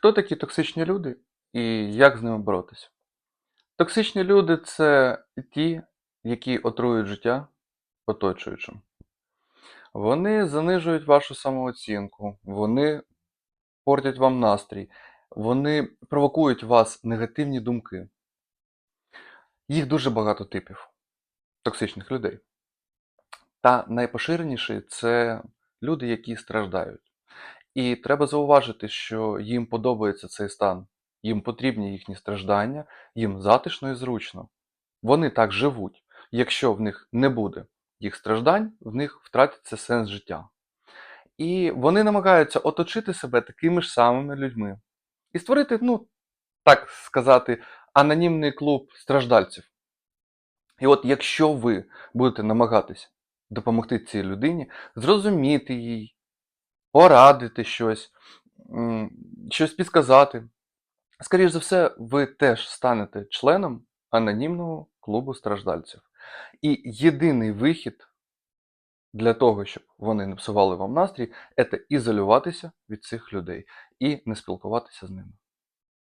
Хто такі токсичні люди і як з ними боротися? Токсичні люди це ті, які отруюють життя оточуючим. Вони занижують вашу самооцінку, вони портять вам настрій, вони провокують вас негативні думки. Їх дуже багато типів токсичних людей. Та найпоширеніший це люди, які страждають. І треба зауважити, що їм подобається цей стан, їм потрібні їхні страждання, їм затишно і зручно. Вони так живуть. Якщо в них не буде їх страждань, в них втратиться сенс життя. І вони намагаються оточити себе такими ж самими людьми і створити, ну, так сказати, анонімний клуб страждальців. І от якщо ви будете намагатись допомогти цій людині, зрозуміти їй, порадити щось, щось підказати, Скоріше за все, ви теж станете членом анонімного клубу страждальців. І єдиний вихід для того, щоб вони не псували вам настрій, це ізолюватися від цих людей і не спілкуватися з ними.